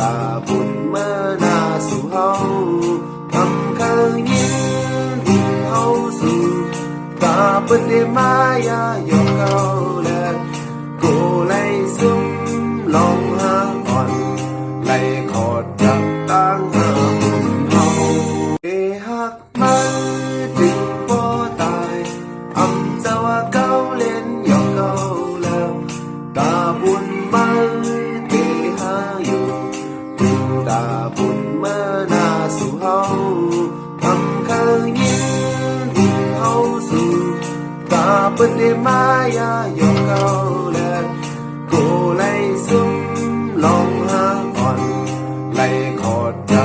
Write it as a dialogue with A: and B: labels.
A: กาบุญมานาสู่เฮาทำเคยยิ้มเฮาสู่กาปฏิมายาโยกเขาแลโกูไลซุมลองหาก่อนไลขอดจับตั้งหาบุญเฮาเอหักมัถึงบ่ตายอำจะว่าเก่าเล่นโยกเขาแล้วตาบุญมัน บุญเมื่อนาสู่เฮาทำเคยยินบุญเฮาสู่ตาเปิดได้มายาโยกเกาเลยโกไลซุ่มลองหาก่อนไลขอดจั